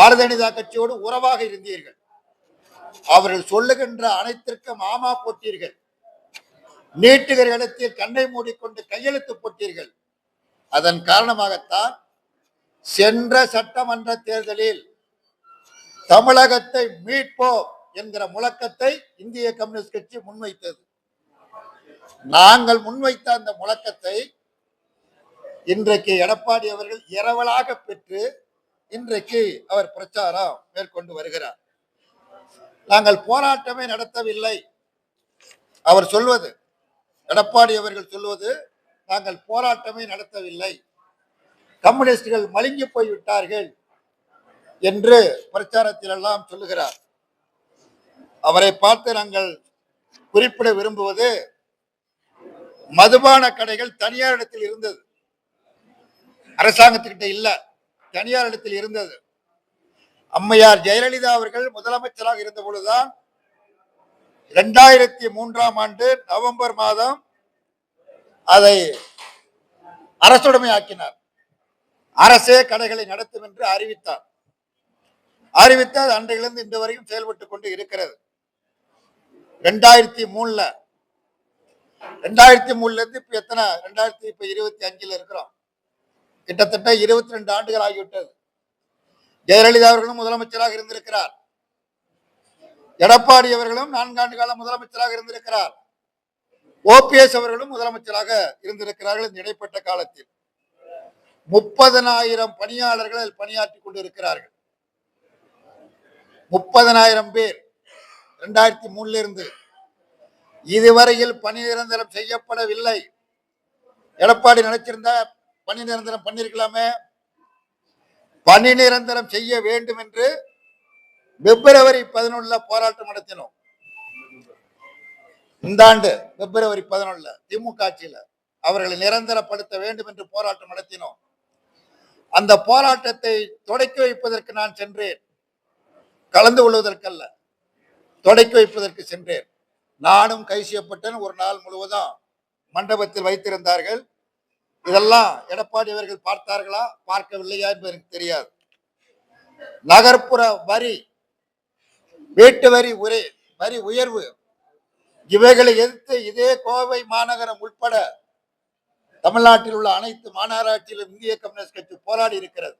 பாரதிய ஜனதா கட்சியோடு உறவாக இருந்தீர்கள். அவர்கள் சொல்லுகின்ற அனைத்திற்கும் ஆமா போட்டீர்கள். நீட்டுகிற இடத்தில் கண்ணை மூடிக்கொண்டு கையெழுத்து போட்டீர்கள். அதன் காரணமாகத்தான் சென்ற சட்டமன்ற தேர்தலில் தமிழகத்தை மீட்போம் என்கிற முழக்கத்தை இந்திய கம்யூனிஸ்ட் கட்சி முன்வைத்தது. நாங்கள் முன்வைத்த அந்த முழக்கத்தை இன்றைக்கு எடப்பாடி அவர்கள் இரவலாக பெற்று இன்றைக்கு அவர் பிரச்சாரம் மேற்கொண்டு வருகிறார். நாங்கள் போராட்டமே நடத்தவில்லை. அவர் சொல்வது எடப்பாடி அவர்கள் சொல்வது நாங்கள் போராட்டமே நடத்தவில்லை. கம்யூனிஸ்டுகள் மலிங்கி போய்விட்டார்கள் என்று பிரச்சாரத்தில் எல்லாம் சொல்லுகிறார். அவரை பார்த்து நாங்கள் குறிப்பிட விரும்புவது மதுபான கடைகள் தனியார் இடத்தில் இருந்தது. அரசாங்கத்துக்கிட்ட இல்லை. தனியார் இடத்தில் இருந்தது. அம்மையார் ஜெயலலிதா அவர்கள் முதலமைச்சராக இருந்த பொழுதுதான் இரண்டாயிரத்தி மூன்றாம் ஆண்டு நவம்பர் மாதம் அதை அரசுடைமை ஆக்கினார் அரசே கடைகளை நடத்தும் என்று அறிவித்தார். அறிவித்து அது அன்றையிலிருந்து இன்று வரையும் செயல்பட்டுக் கொண்டு இருக்கிறது. ரெண்டாயிரத்தி மூணுல ரெண்டாயிரத்தி மூணுல இருந்து இப்ப எத்தனை ரெண்டாயிரத்தி இப்ப இருபத்தி அஞ்சுல இருக்கிறோம். கிட்டத்தட்ட இருபத்தி ரெண்டு ஆண்டுகள் ஆகிவிட்டது. ஜெயலலிதா அவர்களும் முதலமைச்சராக இருந்திருக்கிறார். எடப்பாடி அவர்களும் நான்காண்டு காலம் முதலமைச்சராக இருந்திருக்கிறார். ஓபிஎஸ் அவர்களும் முதலமைச்சராக இருந்திருக்கிறார்கள் இந்த இடைப்பட்ட காலத்தில். முப்பதனாயிரம் பணியாளர்கள் அதில் பணியாற்றி கொண்டிருக்கிறார்கள். முப்பதனாயிரம் பேர் இரண்டாயிரத்தி மூணுல இருந்து இதுவரையில் பணி நிரந்தரம் செய்யப்படவில்லை. எடப்பாடி நினைச்சிருந்த பணி நிரந்தரம் பண்ணிருக்கலாமே? பணி நிரந்தரம் செய்ய வேண்டும் என்று பிப்ரவரி பதினொன்னுல போராட்டம் நடத்தினோம். இந்த ஆண்டு பிப்ரவரி பதினொன்னுல திமுக ஆட்சியில அவர்களை நிரந்தரப்படுத்த வேண்டும் என்று போராட்டம் நடத்தினோம். அந்த போராட்டத்தை தொடக்கி வைப்பதற்கு நான் சென்றேன். கலந்து கொள்வதற்கல்ல தொடக்கி வைப்பதற்கு சென்றேன். நானும் கை செய்யப்பட்டேன். ஒரு நாள் முழுவதும் மண்டபத்தில் வைத்திருந்தார்கள். இதெல்லாம் எடப்பாடி அவர்கள் பார்த்தார்களா? பார்க்கவில்லையா என்பது எனக்கு தெரியாது. நகர்ப்புற வரி வீட்டு வரி உரை வரி உயர்வு இவைகளை எதிர்த்து இதே கோவை மாநகரம் உட்பட தமிழ்நாட்டில் உள்ள அனைத்து மாநகராட்சியிலும் இந்திய கம்யூனிஸ்ட் கட்சி போராடி இருக்கிறது.